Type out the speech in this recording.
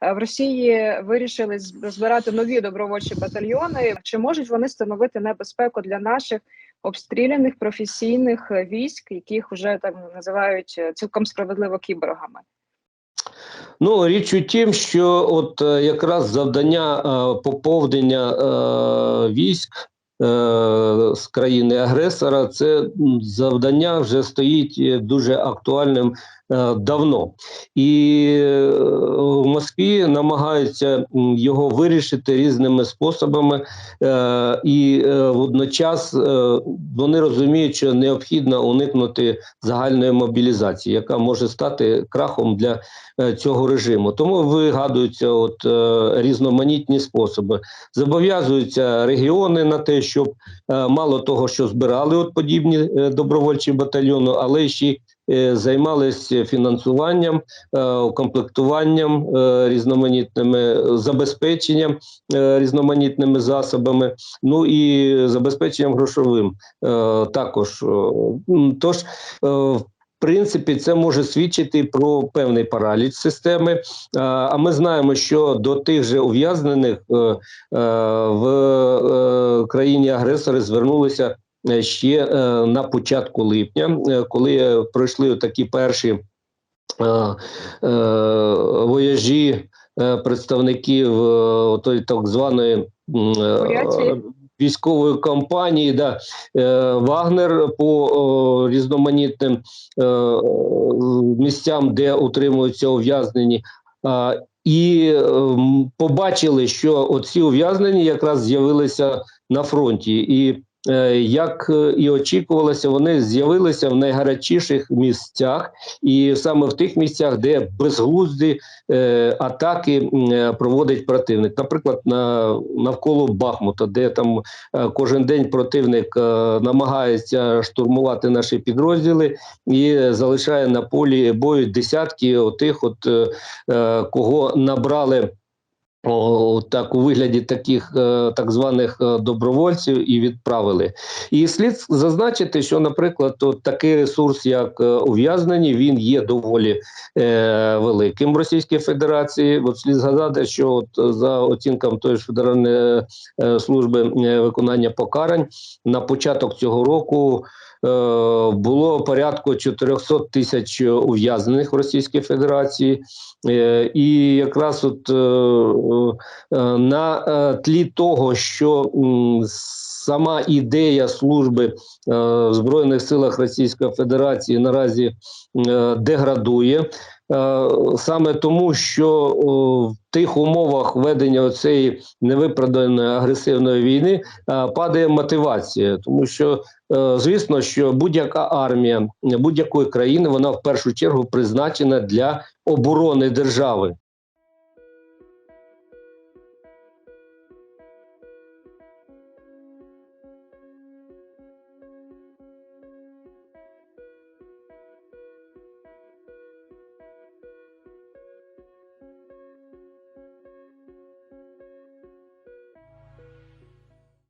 в Росії вирішили збирати нові добровольчі батальйони. Чи можуть вони становити небезпеку для наших обстріляних професійних військ, яких вже так називають е, цілком справедливо кіборгами? Ну, річ у тім, що от е, якраз завдання е, поповнення військ з країни-агресора, це завдання вже стоїть дуже актуальним давно. І е, в Москві намагаються його вирішити різними способами, е, і е, водночас е, вони розуміють, що необхідно уникнути загальної мобілізації, яка може стати крахом для е, цього режиму. Тому вигадуються от е, різноманітні способи. Зобов'язуються регіони на те, щоб е, мало того, що збирали от подібні е, добровольчі батальйони, але ще е, займалися фінансуванням, е, укомплектуванням е, різноманітними забезпеченням е, різноманітними засобами, ну і забезпеченням грошовим е, також. Е, Тож е, в принципі, це може свідчити про певний параліч системи. А, ми знаємо, що до тих же ув'язнених е, е, в е, країні агресори звернулися е, ще е, на початку липня, е, коли пройшли такі перші е, е, вояжі е, представників е, тої так званої е, військової компанії, да, е, Вагнер по різноманітним е, місцям, де утримуються ув'язнені. І побачили, що оці ув'язнені якраз з'явилися на фронті, і е, як е, і очікувалося, вони з'явилися в найгарячіших місцях, і саме в тих місцях, де безглузді е, атаки е, проводить противник. Наприклад, на навколо Бахмута, де там е, кожен день противник е, намагається штурмувати наші підрозділи і залишає на полі бою десятки отих, от е, е, кого набрали. Так у вигляді таких е, так званих е, добровольців і відправили. І слід зазначити, що, наприклад, от такий ресурс, як е, ув'язнені, він є доволі е, великим в Російській Федерації. От слід згадати, що от за оцінками тої ж Федеральної служби виконання покарань на початок цього року. Е, Було порядку 400 тисяч ув'язнених в Російській Федерації, Е, і якраз от е, на тлі того, що сама ідея служби в Збройних силах Російської Федерації наразі деградує. Е, Саме тому, що в тих умовах ведення цієї невиправданої агресивної війни е, падає мотивація, тому що е, звісно, що будь-яка армія будь-якої країни вона в першу чергу призначена для оборони держави.